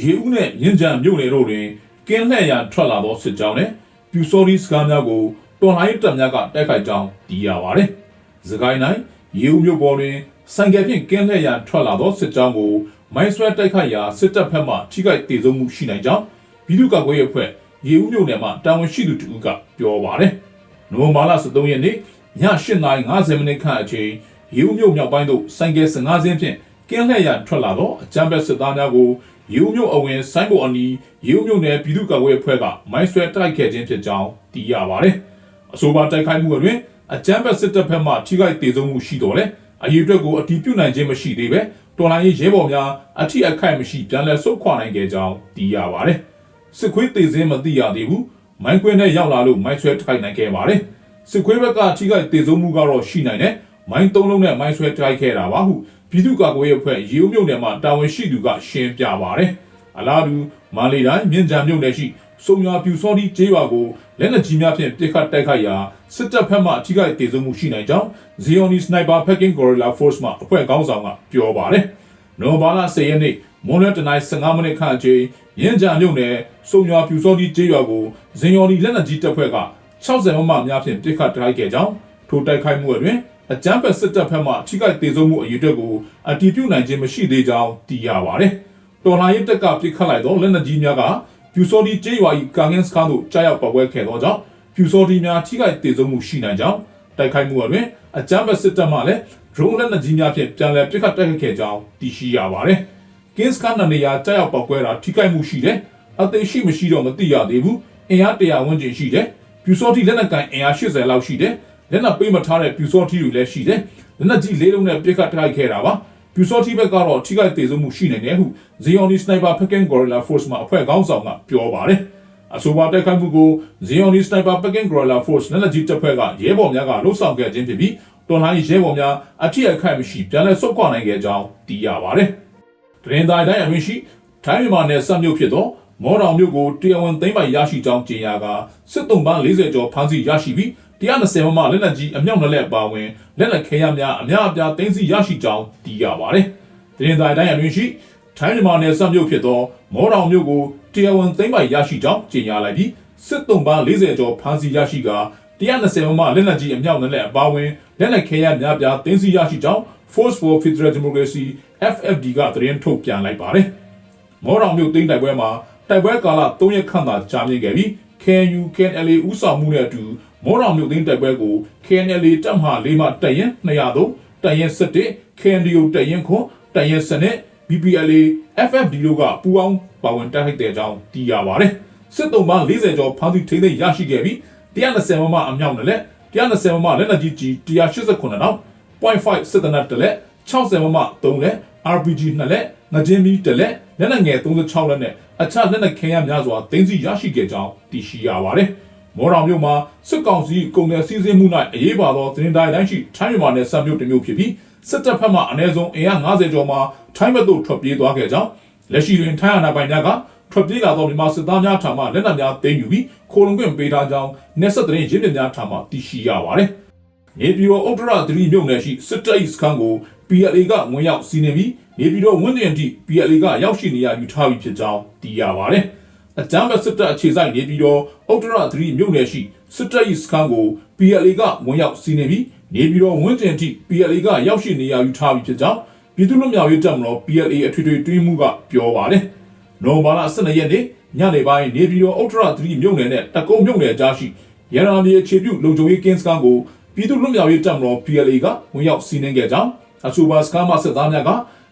ရေဦးနဲ့မြင်းကြံမြို့နယ်တို့တွင်ကင်းလှည့်ရန်ထွက်လာသောစစ်ကြောင်းနဲ့ပြူစော်ဒီစကားများကိုတော်လှန်ရေးတပ်များကတိုက်ခိုက်ကြောင်းသိရပါသည်။စကိုင်းတိုင်းရေဦးမြို့ပေါ်တွင်ဆိုင်ကယ်ဖြင့်ကင်းလှည့်ရန်ထွက်လာသောစစ်ကြောင်းကိုမိုင်းဆွဲတိုက်ခိုက်ရာစစ်တပ်ဖက်မှထိခိုက်ဒေဆုံးမှုရှိနိုင်ကြောင်းပြည်သူ့ကာကွယ်ရေးအဖွဲ့ရေဦးမြို့နယ်မှတာဝန်ရှိသူတူကပြောပါတယ်။နိုဝင်ဘာလ23ရက်နေ့ည8:50မိနစ်ခန့်အချိန်ရေဦးမြို့မြောက်ပိုင်းသို့ဆိုင်ကယ်15စင်းဖြင့်ကင်းလှည့်ရန်ထွက်လာသောအကြမ်းဖက်စစ်သားများကို ရေဦးမြို့အဝင်ဆိုင်းဘုတ်အနီးရေဦးမြို့နယ်ပြည်သူ့ကာကွယ်ရေးအဖွဲ့ကမိုင်းဆွဲတိုက်ခဲ့ခြင်းဖြစ်ကြောင်းသိရပါတယ်။အဆိုပါတိုက်ခိုက်မှုတွင်အကြမ်းဖက်စစ်တပ်ဖက်မှထိခိုက်ဒေဆုံးမှုရှိတော်လဲအရေးအတွက်ကိုအတီးပြုတ်နိုင်ခြင်းမရှိသေးပဲတော်လိုင်းရေးရဲဘော်များအထိအခိုက်မရှိပြန်လည်ဆုတ်ခွာနိုင်ခဲ့ကြောင်းသိရပါတယ်။စစ်ခွေးတေစင်းမသိရသေးဘူး။မိုင်းကွင်းနဲ့ရောက်လာလို့မိုင်းဆွဲတိုက်နိုင်ခဲ့ပါတယ်။စစ်ခွေးဘက်ကထိခိုက်ဒေဆုံးမှုကတော့ရှိနိုင်တယ်။မိုင်းသုံးလုံးနဲ့မိုင်းဆွဲတိုက်ခဲ့တာပါဟု ပြည်သူ့ကာကွယ်ရေးအဖွဲ့ရေဦးမြို့နယ်မှာတာဝန်ရှိသူကရှင်းပြပါတယ်။အလားတူမန္တလေးတိုင်းမြင်းကြံမြို့နယ်ရှိစုံရွာပြူစောတိကျေးရွာကိုလက်နက်ကြီးများဖြင့်ပစ်ခတ်တိုက်ခိုက်ရာစစ်တပ်ဖက်မှအထိခိုက်ဒေဆုံးမှုရှိနိုင်ကြောင်း Zioni Sniper Packing Gorilla Force မှအဖွဲ့ခေါင်းဆောင်ကပြောပါတယ်။နိုဘာလ10ရက်နေ့မွန်လွဲတနိုင်း15မိနစ်ခန့်အချိန်ရင်းကြံမြို့နယ်စုံရွာပြူစောတိကျေးရွာကိုဇင်ယော်ဒီလက်နက်ကြီးတပ်ဖွဲ့က60မမများဖြင့်ပစ်ခတ်တိုက်ခဲ့ကြောင်းထိုတိုက်ခိုက်မှုအတွင် အကြမ်းဖက်စစ်တပ်ဖက်မှထိခိုက်ဒေဆုံးမှုအရေးအတွက်ကိုအတည်ပြုနိုင်ခြင်းမရှိသေးကြောင်းသိရပါတယ်။တော်လှန်ရေးတပ်ကပစ်ခတ်လိုက်သောလက်နက်ကြီးများကပြူစော်ဒီကျေးရွာ၏ကာငင်းစခန်းသို့ကြားရောက်ပတ်ဝဲခဲ့သောကြောင့်ပြူစော်ဒီများထိခိုက်ဒေဆုံးမှုရှိနိုင်ကြောင်းတိုက်ခိုက်မှုအတွင်အကြမ်းဖက်စစ်တပ်မှလည်း drone လက်နက်ကြီးများဖြင့်ပြန်လည်ပစ်ခတ်တိုက်ခိုက်ခဲ့ကြောင်းသိရှိရပါတယ်။ကင်းစခန်းနေရာကြားရောက်ပတ်ဝဲတာထိခိုက်မှုရှိတယ်။အသေးရှိမရှိတော့မသိရသေးဘူး။အင်အား100ဝန်းကျင်ရှိတယ်။ပြူစော်ဒီလက်နက်ကန်အင်အား80လောက်ရှိတယ်။ လက်နက်ပေးမထားတဲ့ပြူစော်တီတွေလည်းရှိတယ်။လက်နက်ကြီးလေးလုံးနဲ့ပစ်ခတ်တိုက်ခိုက်ခဲ့တာပါ။ပြူစော်တီဘက်ကတော့ထိခိုက်ဒေဆုံးမှုရှိနိုင်တယ်ဟု Zioni Sniper Packing Gorilla Force မှအဖွဲ့ခေါင်းဆောင်ကပြောပါတယ်။အဆိုပါတိုက်ခိုက်မှုကို Zioni Sniper Packing Gorilla Force လက်နက်ကြီးတပ်ဖွဲ့ကရဲဘော်များကလှုပ်ဆောင်ခဲ့ခြင်းဖြစ်ပြီးတော်လိုင်းရဲဘော်များအထီးအခိုက်မရှိပြန်လည်ဆုတ်ခွာနိုင်ခဲ့ကြောင်းသိရပါတယ်။တရင်တိုင်းတိုင်းအရင်းရှိထိုင်းမြန်မာနယ်စပ်မြို့ဖြစ်သောမော်တော်မြို့ကိုတရားဝင်သိမ်းပိုက်ရရှိကြောင်းကြေညာကစစ်တုံးပန်း40ကျော်ဖမ်းဆီးရရှိပြီး 120မမလက်နက်ကြီးအမြောက်နှစ်လက်ပါဝင်လက်နက်ခဲယမ်းများအများအပြားသိမ်းဆည်းရရှိကြောင်းသိရပါတယ်။တရင်တိုင်းတိုင်းအတွင်းရှိထိုင်းမြန်မာနယ်စပ်မြို့ဖြစ်သောမော်တော်မြို့ကိုတရားဝင်သိမ်းပိုက်ရရှိကြောင်းကြေညာလိုက်ပြီးစစ်တုံးပန်း40ကျော်ဖမ်းဆီးရရှိက120မမလက်နက်ကြီးအမြောက်နှစ်လက်အပါဝင်လက်နက်ခဲယမ်းများပြားသိမ်းဆည်းရရှိကြောင်း Force for Federal Democracy FFD ကသတင်းထုတ်ပြန်လိုက်ပါတယ်။မော်တော်မြို့သိမ်းတိုက်ပွဲမှာတိုက်ပွဲကာလ3ရက်ခန့်သာကြာမြင့်ခဲ့ပြီး KNU KNLA ဥဆောင်မှုနဲ့အတူ မော်တော်မြို့သိမ်းတိုက်ပွဲကို KNLA တပ်မဟာ၄မှတပ်ရင်200တပ်ရင်17 KNDO တပ်ရင်ခွန်တပ်ရင်စနစ် BPLA FFD တို့ကပူးပေါင်းပါဝင်တိုက်ခိုက်တဲ့အကြောင်းသိရပါတယ်။စစ်တုံးပန်း40ကျော်ဖမ်းဆီးထိန်းသိမ်းရရှိခဲ့ပြီး120မမအမြောက်နဲ့လက်120မမလက်နက်ကြီးကြီး189နောက် .5 စစ်တနတ်တလက်60မမ3လက် RPG 2လက်ငကြင်းမီတလက်လက်နက်ငယ်36လက်နဲ့အခြားလက်နက်ခဲယမ်းများစွာတင်းစီရရှိခဲ့ကြောင်းသိရှိရပါတယ်။ မော်တော်မြို့မှာစစ်ကောင်စီကုန်တယ်စီးဆင်းမှု၌အရေးပါသောသတင်းတိုင်းတိုင်းရှိထိုင်းမြန်မာနယ်စပ်မြို့တစ်မြို့ဖြစ်ပြီးစစ်တပ်ဖက်မှအနည်းဆုံးအင်အား90ကျော်မှထိုင်းဘက်သို့ထွက်ပြေးသွားခဲ့ကြောင်းလက်ရှိတွင်ထိုင်းအာဏာပိုင်များကထွက်ပြေးလာသောမြန်မာစစ်သားများထံမှလက်နက်များသိမ်းယူပြီးခိုလုံခွင့်ပေးထားကြောင်းနေဆက်သတင်းရင်းမြစ်များထံမှသိရှိရပါတယ်။နေပြည်တော်ဥတ္တရသတိမြို့နယ်ရှိစစ်တပ်၏စခန်းကို PLA ကဝင်ရောက်စီးနင်းပြီးနေပြည်တော်ဝင်းတင်ထိ PLA ကရောက်ရှိနေရယူထားပြီးဖြစ်ကြောင်းသိရပါတယ်။ အကြမ်းဖက်စစ်တပ်အခြေစိုက်နေပြည်တော်ဥတ္တရသတိမြို့နယ်ရှိစစ်တပ်၏စခန်းကို PLA ကဝင်ရောက်စီးနင်းပြီးနေပြည်တော်ဝင်းတင်ထိ PLA ကရောက်ရှိနေရယူထားပြီးဖြစ်ကြောင်းပြည်သူ့လွတ်မြောက်ရေးတပ်မတော် PLA အထွေထွေတွင်းမှုကပြောပါတယ်။နိုဘာလ12ရက်နေ့ညနေပိုင်းနေပြည်တော်ဥတ္တရသတိမြို့နယ်နဲ့တကုံမြို့နယ်ကြားရှိရန်နာမြေအခြေပြုလုံခြုံရေးကင်းစခန်းကိုပြည်သူ့လွတ်မြောက်ရေးတပ်မတော် PLA ကဝင်ရောက်စီးနင်းခဲ့ကြောင်းအဆိုပါစခန်းမှစစ်သားများက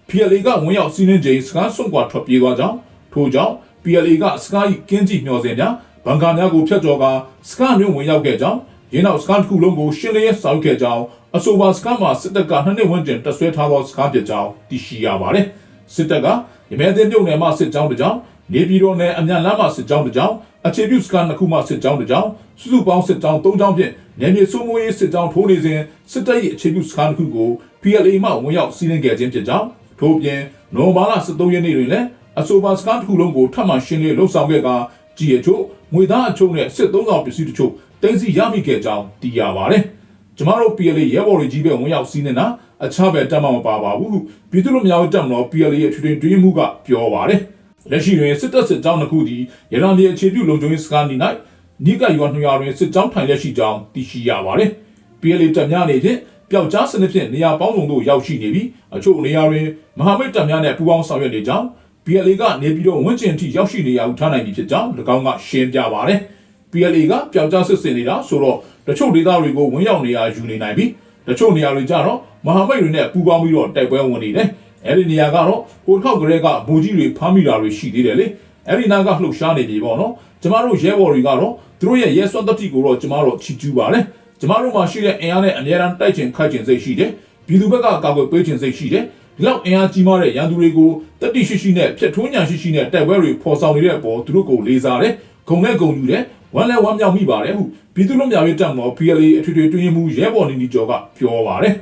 PLA ကဝင်ရောက်စီးနင်းချိန်စကားဆွန့်ခွာထွက်ပြေးသွားကြောင်းထို့ကြောင့် PLA ကစကား၏ကင်းကြည့်မျှော်စင်များဘန်ကာများကိုဖျက်ကျော်ကာစကားမျိုးဝင်ရောက်ခဲ့ကြောင်းရင်းနောက်စကားတစ်ခုလုံးကိုရှင်းလင်းရေးဆောင်ခဲ့ကြောင်းအဆိုပါစကားမှာစစ်တပ်ကနှစ်နှစ်ဝန်းကျင်တပ်ဆွဲထားသောစကားပြကြောင်းသိရှိရပါတယ်စစ်တပ်ကရမဲသိန်းပြုံနယ်မှစစ်ကြောင်းတစ်ကြောင်းနေပြည်တော်နယ်အမြန်လမ်းမှစစ်ကြောင်းတစ်ကြောင်းအခြေပြုစကားနှစ်ခုမှစစ်ကြောင်းတစ်ကြောင်းစုစုပေါင်းစစ်ကြောင်း၃ကြောင်းဖြင့်နယ်မြေစိုးမိုးရေးစစ်ကြောင်းထိုးနေစဉ်စစ်တပ်၏အခြေပြုစကားတစ်ခုကို PLA မှဝင်ရောက်စီးနင်းခဲ့ခြင်းဖြစ်ကြောင်းထို့ပြင်နိုဝင်ဘာလ23ရက်နေ့တွင်လည်း အဆိုပါစကားတစ်ခုလုံးကိုထပ်မံရှင်းလင်းလှုပ်ဆောင်ခဲ့ကာကြည်အချို့ငွေသားအချို့နဲ့စစ်သုံးဆောင်ပစ္စည်းတချို့တင်စီရမိခဲ့ကြောင်းသိရပါတယ်။ကျမတို့ PLA ရဲဘော်တွေကြီးပဲဝင်ရောက်စီးနေတာအခြားပဲတက်မှမပါပါဘူး။ပြည်သူ့လူမျိုးတပ်မတော် PLA ရဲ့ထွေထွေတွင်းမှုကပြောပါတယ်လက်ရှိတွင်စစ်တပ်စစ်ကြောင်းတစ်ခုသည်ရန်ဒီအခြေပြုလုံခြုံရေးစခန်း၌နိကရွာနှစ်ရွာတွင်စစ်ကြောင်းထိုင်လက်ရှိကြောင်းသိရှိရပါသည် PLA တပ်များအနေဖြင့်ပျောက်ကြားစနစ်ဖြင့်နေရာပေါင်းစုံသို့ရောက်ရှိနေပြီးအချို့နေရာတွင်မဟာမိတ်တပ်များနဲ့ပူးပေါင်းဆောင်ရွက်နေကြောင်း PLA ကနေပြီးတော့ဝန်းကျင်ထိရောက်ရှိနေရဟုထားနိုင်ပြီဖြစ်ကြောင်း၎င်းကရှင်းပြပါသည် PLA ကပျောက်ကြားစစ်စင်နေတာဆိုတော့တချို့ဒေသတွေကိုဝင်ရောက်နေရယူနေနိုင်ပြီးတချို့နေရာတွေကျတော့မဟာမိတ်တွေနဲ့ပူးပေါင်းပြီးတော့တိုက်ပွဲဝင်နေတယ်အဲ့ဒီနေရာကတော့ဟိုတစ်ခေါက်ကလေးကဘူကြီးတွေဖမ်းမိတာတွေရှိသေးတယ်လေအဲ့ဒီနာကလှုပ်ရှားနေပြီပေါ့နော်ကျမတို့ရဲဘော်တွေကတော့သူတို့ရဲ့ရဲစွမ်းတတိကိုတော့ကျမတို့ချီးကျူးပါတယ်ကျမတို့မှာရှိတဲ့အင်အားနဲ့အများအားတိုက်ချင်ခိုက်ချင်စိတ်ရှိတယ်ပြည်သူဘက်ကကာကွယ်ပေးချင်စိတ်ရှိတယ် ဒီလောက်အင်အားကြီးမားတဲ့ရန်သူတွေကိုတတိရှိရှိနဲ့ဖျက်ထွန်းညာရှိရှိနဲ့တိုက်ပွဲတွေဖော်ဆောင်နေတဲ့အပေါ်သူတို့ကိုလေးစားတယ်ဂုံနဲ့ဂုံယူတယ်ဝမ်းလဲဝမ်းမြောက်မိပါတယ်ဟုပြည်သူ့လွတ်မြောက်ရေးတပ်မတော် PLA အထွေထွေတွင်းရေးမှူးရဲဘော်နေနီကျော်ကပြောပါတယ်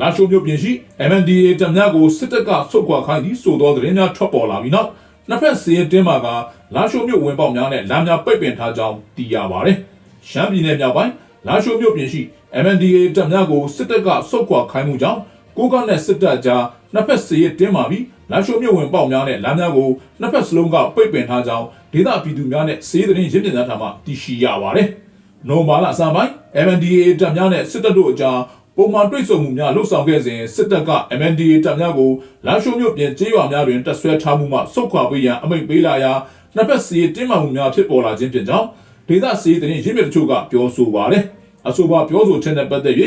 လာရှိုမြို့ပြင်ရှိ MNDA တပ်များကိုစစ်တပ်ကဆုတ်ခွာခိုင်းပြီးဆိုသောသတင်းများထွက်ပေါ်လာပြီးနောက်နှစ်ဖက်စီးတင်းမှာကလာရှိုမြို့ဝင်ပေါက်များနဲ့လမ်းများပိတ်ပင်ထားကြောင်းသိရပါတယ်။ရှမ်းပြည်နယ်မြောက်ပိုင်းလာရှိုမြို့ပြင်ရှိ MNDA တပ်များကိုစစ်တပ်ကဆုတ်ခွာခိုင်းမှုကြောင့်ကိုကနဲ့စစ်တပ်ကြား နှစ်ဖက်စီးတင်းမှာပြီးလာရှိုမြို့ဝင်ပေါက်များနဲ့လမ်းများကိုနှစ်ဖက်စလုံးကပိတ်ပင်ထားကြောင်းဒေသပြည်သူများနဲ့စီးသတင်းရင်းမြစ်သားထံမှသိရှိရပါတယ်။နိုမာလာအစပိုင်း MNDA တပ်များနဲ့စစ်တပ်တို့အကြားပုံမှန်တွေ့ဆုံမှုများလှုပ်ဆောင်ခဲ့စဉ်စစ်တပ်က MNDA တပ်များကိုလာရှိုးမြို့ပြင်ကျေးရွာများတွင်တပ်ဆွဲထားမှုမှစုတ်ခွာပေးရန်အမိန့်ပေးလာရာနှစ်ဖက်စီတင်းမာမှုများဖြစ်ပေါ်လာခြင်းဖြစ်ကြောင်းဒေသစီတရင်ရင်းမြစ်တချို့ကပြောဆိုပါတယ်။ အဆိုပါပြောဆိုချက်နဲ့ပတ်သက်၍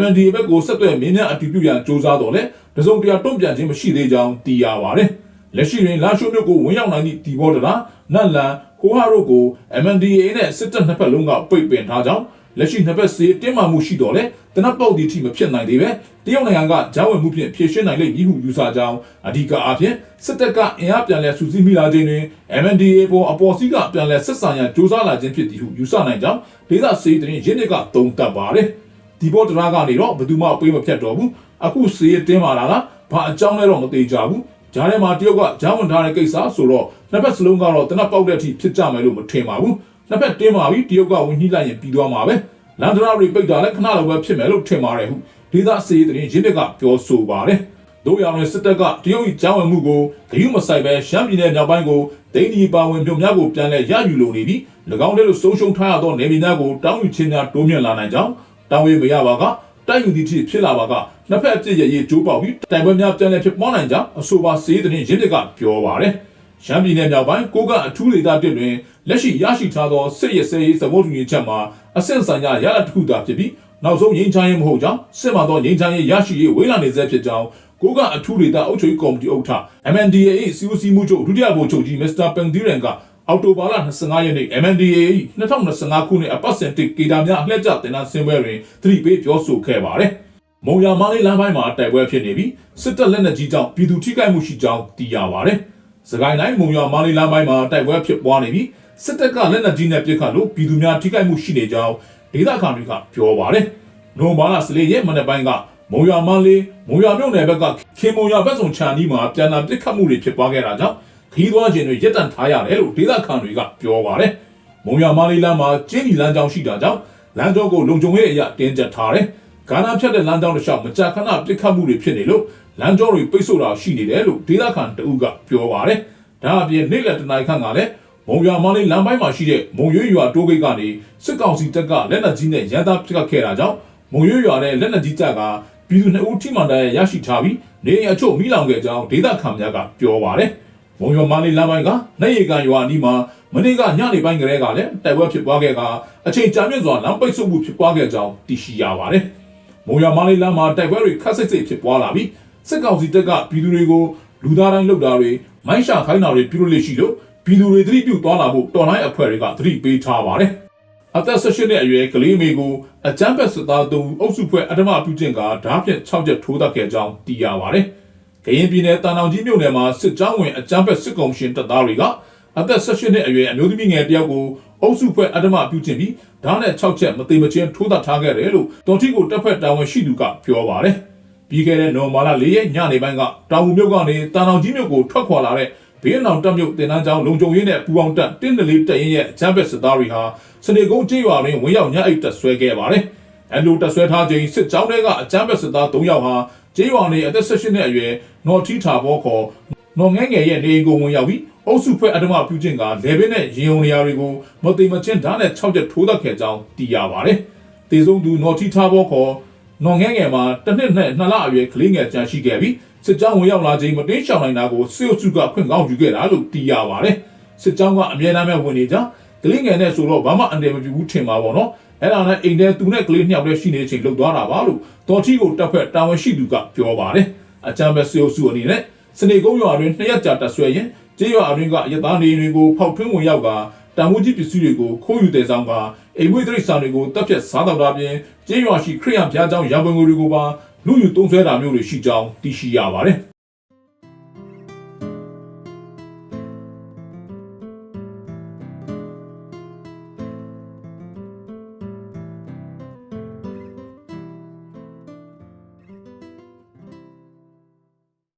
MNDA ဘက်ကိုဆက်သွယ်မင်းများအတည်ပြုရန်စ조사တော်လဲတစုံတရာတုံ့ပြန်ခြင်းမရှိသေးကြောင်းသိရပါတယ်။လက်ရှိတွင်လာရှိုးမြို့ကိုဝင်ရောက်နိုင်သည့်ဒီဘော်ဒရာနတ်လန်ဟိုဟာတို့ကို MNDA နဲ့စစ်တပ်နှစ်ဖက်လုံးကပိတ်ပင်ထားကြောင်း လက်ရှိနှစ်ဖက်စီတင်းမာမှုရှိတော်လဲတနက်ပေါက်ဒီထိမဖြစ်နိုင်သေးပဲတရုတ်နိုင်ငံကဂျာဝင်မှုဖြင့်ဖြည့်ရှင်းနိုင်လိမ့်မည်ဟုယူဆကြောင်းအဓိကအားဖြင့်စစ်တပ်ကအင်အားပြန်လည်စုစည်းမိလာခြင်းတွင် MNDA ပေါ်အပေါ်စီးကပြန်လည်ဆက်ဆံရန်ကြိုးစားလာခြင်းဖြစ်သည်ဟုယူဆနိုင်ကြောင်းဒေသစီတရင်ရင်းမြစ်ကသုံးသပ်ပါတယ်ဒီဘောတရာကနေတော့ဘယ်သူမှပေးမဖြတ်တော့ဘူးအခုစီတင်းမာလာတာဘာအကြောင်းလဲတော့မသိကြဘူးဂျားထဲမှာတရုတ်ကဂျားဝင်ထားတဲ့ကိစ္စဆိုတော့နှစ်ဖက်စလုံးကတော့တနက်ပေါက်တဲ့အထိဖြစ်ကြမယ်လို့မထင်ပါဘူး နှစ်ဖက်တင်းမာပြီးတရုတ်ကဝင်နှိလိုက်ရင်ပြီးသွားမှာပဲလန်ဒရာတွေပိတ်တာလည်းခဏလောက်ပဲဖြစ်မယ်လို့ထင်ပါတယ်ဟုဒေသစီးတဲ့ရင်းမြစ်ကပြောဆိုပါတယ်တို့ရောင်ရဲ့စစ်တပ်ကတရုတ်၏ကြောင်းဝင်မှုကိုဂရုမစိုက်ပဲရှမ်းပြည်နယ်မြောက်ပိုင်းကိုဒိန်းဒီပါဝင်ပြုံများကိုပြန်လဲရယူလိုနေပြီး၎င်းတို့လိုဆုံးရှုံးထားရသောနေပြည်တော်ကိုတောင်းယူခြင်းများတိုးမြင့်လာနိုင်ကြောင်းတောင်းဝေမရပါကတိုက်ယူသည့်ဖြစ်ဖြစ်လာပါကနှစ်ဖက်အပြစ်ရရေးကြိုးပေါက်ပြီးတိုင်ပွဲများပြန်လဲဖြစ်ပေါ်နိုင်ကြောင်းအဆိုပါစီးတဲ့ရင်းမြစ်ကပြောပါတယ် ရှမ်းပြည်နယ်မြောက်ပိုင်းကိုကအထူးဒေသတစ်တွင်လက်ရှိရရှိထားသောစစ်ရေးစရေးသဘောတူညီချက်မှာအဆင့်ဆိုင်ရာရလဒ်တစ်ခုသာဖြစ်ပြီးနောက်ဆုံးငြိမ်းချမ်းရေးမဟုတ်ကြောင်းစစ်မှန်သောငြိမ်းချမ်းရေးရရှိရေးဝေးလာနေဆဲဖြစ်ကြောင်းကိုကအထူးဒေသအုပ်ချုပ်ရေးကော်မတီဥက္ကဋ္ဌ MNDAA စီဦးစီးမှုချုပ်ဒုတိယဗိုလ်ချုပ်ကြီးမစ္စတာပန်ဒီရန်ကအော်တိုဘာလ25ရက်နေ့ MNDAA 2025ခုနှစ်အပတ်စဉ်တစ်ကေတာများအလှည့်ကျတင်နဆင်းပွဲတွင်သတိပေးပြောဆိုခဲ့ပါတယ်။မုံရမာလေးလမ်းပိုင်းမှာတိုက်ပွဲဖြစ်နေပြီးစစ်တပ်လက်နက်ကြီးကြောင့်ပြည်သူထိခိုက်မှုရှိကြောင်းသိရပါတယ်။ စကိုင်းတိုင်းမုံရမာလေးလမ်းပိုင်းမှာတိုက်ပွဲဖြစ်ပွားနေပြီးစစ်တပ်ကလက်နက်ကြီးနဲ့ပစ်ခတ်လို့ပြည်သူများထိခိုက်မှုရှိနေကြောင်းဒေသခံတွေကပြောပါတယ်။နိုဘာလစလေးရဲ့မနေ့ပိုင်းကမုံရမန်းလေးမုံရမြို့နယ်ဘက်ကခင်မုံရဘက်စုံခြံကြီးမှာပြန်လာပစ်ခတ်မှုတွေဖြစ်ပွားခဲ့တာကြောင့်ခီးသွားခြင်းတွေရပ်တန့်ထားရတယ်လို့ဒေသခံတွေကပြောပါတယ်။မုံရမန်းလေးလမ်းမှာကျင်းဒီလမ်းကြောင်းရှိတာကြောင့်လမ်းကြောကိုလုံခြုံရေးအရာတင်းကျပ်ထားတယ်။ကာနာဖြတ်တဲ့လမ်းကြောင်းတစ်လျှောက်မကြာခဏပစ်ခတ်မှုတွေဖြစ်နေလို့ လမ်းကြောတွေပိတ်ဆို့တာရှိနေတယ်လို့ဒေသခံတအုပ်ကပြောပါတယ်။ဒါအပြင်နေ့လယ်တနားခန့်ကလည်းမုံရွာမလေးလမ်းပိုင်းမှာရှိတဲ့မုံရွေးရွာတိုးဂိတ်ကနေစစ်ကောင်စီတပ်ကလက်နက်ကြီးနဲ့ရန်သားပစ်ခတ်ခဲ့တာကြောင့်မုံရွေးရွာတဲ့လက်နက်ကြီးတပ်ကပြည်သူနှစ်ဦးထိမှန်တဲ့ရရှိထားပြီးနေအိမ်အချို့မိလောင်ခဲ့ကြောင်းဒေသခံများကပြောပါတယ်။မုံရွာမလေးလမ်းပိုင်းကနိုင်ရီကန်ရွာအနီးမှာမနေ့ကညနေပိုင်းကလေးကလည်းတိုက်ပွဲဖြစ်ပွားခဲ့ကအချိန်ကြာမြင့်စွာလမ်းပိတ်ဆို့မှုဖြစ်ပွားခဲ့ကြောင်းသိရှိရပါတယ်။မုံရွာမလေးလမ်းမှာတိုက်ပွဲတွေခက်ဆစ်ဆစ်ဖြစ်ပွားလာပြီး စစ်ကောင်စီတပ်ကပြည်သူတွေကိုလူသားတိုင်းလှုပ်တာတွေမိုင်းရှာခိုင်းတာတွေပြုလုပ်လို့ရှိလို့ပြည်သူတွေသတိပြုသွားလာဖို့တော်လိုင်းအဖွဲ့တွေကသတိပေးထားပါတယ်။အသက်16နှစ်အရွယ်ကလေးမေကိုအကြမ်းဖက်စစ်သားသုံးအုပ်စုဖွဲ့အထမပြုကျင့်ကဓားဖြင့်6ချက်ထိုးတက်ခဲ့ကြောင်းသိရပါတယ်။ကရင်ပြည်နယ်တန်တောင်ကြီးမြို့နယ်မှာစစ်ကြောင်းဝင်အကြမ်းဖက်စစ်ကောင်ရှင်တပ်သားတွေကအသက်16နှစ်အရွယ်အမျိုးသမီးငယ်တယောက်ကိုအုပ်စုဖွဲ့အထမပြုကျင့်ပြီးဓားနဲ့6ချက်မသိမချင်းထိုးတက်ထားခဲ့တယ်လို့တော်ထီကိုတပ်ဖက်တာဝန်ရှိသူကပြောပါတယ်။ ပြီးခဲ့တဲ့နိုမာလာ၄ရက်ညနေပိုင်းကတောင်ငူမြို့ကနေတန်တောင်ကြီးမြို့ကိုထွက်ခွာလာတဲ့ဘေးအနောင်တပ်မြို့တင်နန်းကျောင်းလုံခြုံရေးနဲ့ပူပေါင်းတပ်တင်းနလေးတပ်ရင်ရဲ့အချမ်းဘက်စစ်သားတွေဟာစနေကုန်းကျေးရွာတွင်ဝင်ရောက်ညအိတ်တပ်ဆွဲခဲ့ပါတယ်။အဲလိုတပ်ဆွဲထားခြင်းစစ်ကြောင်းတွေကအချမ်းဘက်စစ်သား၃ယောက်ဟာကျေးရွာနေအသက်၁၈နှစ်အရွယ်နော်ထီထာဘောခေါ်နော်ငဲငယ်ရဲ့နေအိမ်ကိုဝင်ရောက်ပြီးအုပ်စုဖွဲ့အဓမ္မပြုခြင်းကလေဘင်းနဲ့ရင်ုံနေရာတွေကိုမသိမချင်းဓာတ်နဲ့6ချက်ထိုးသက်ခဲ့ကြောင်းသိရပါတယ်။တေဆုံးသူနော်တီထားဘောခေါ် နော်ငဲငယ်မှာတစ်နှစ်နဲ့နှစ်လအရွယ်ကလေးငယ်ကြန့်ရှိခဲ့ပြီးစစ်ကြောင်းဝင်ရောက်လာခြင်းမတင်းရှောင်နိုင်တာကိုစစ်အုပ်စုကခွင့်ကောင်းယူခဲ့တာလို့သိရပါတယ်။စစ်ကြောင်းကအမြဲတမ်းပဲဝင်နေကြကလေးငယ်နဲ့ဆိုတော့ဘာမှအန်တယ်မပြဘူးထင်ပါပေါ့နော်။အဲ့ဒါနဲ့အိမ်ထဲသူနဲ့ကလေးနှစ်ယောက်တည်းရှိနေချိန်လှုပ်သွားတာပါလို့တော်ထီကိုတက်ဖက်တာဝန်ရှိသူကပြောပါတယ်။အကြမ်းပဲစစ်အုပ်စုအနေနဲ့စနေကုန်းရွာတွင်နှစ်ရက်ကြာတက်ဆွဲရင်ကျေးရွာအတွင်းကရသားနေတွေကိုဖောက်ထွင်းဝင်ရောက်က တံမှုကြီးပစ္စည်းတွေကိုခိုးယူတဲ့ဆောင်ကအိမ်မွေးတိရစ္ဆာန်တွေကိုတပ်ဖြတ်စားတော့တာပြင်ကျေးရွာရှိခရိယံဘုရားကျောင်းရံပုံငွေတွေကိုပါလူယူသုံးဆွဲတာမျိုးတွေရှိကြောင်းသိရှိရပါတယ်။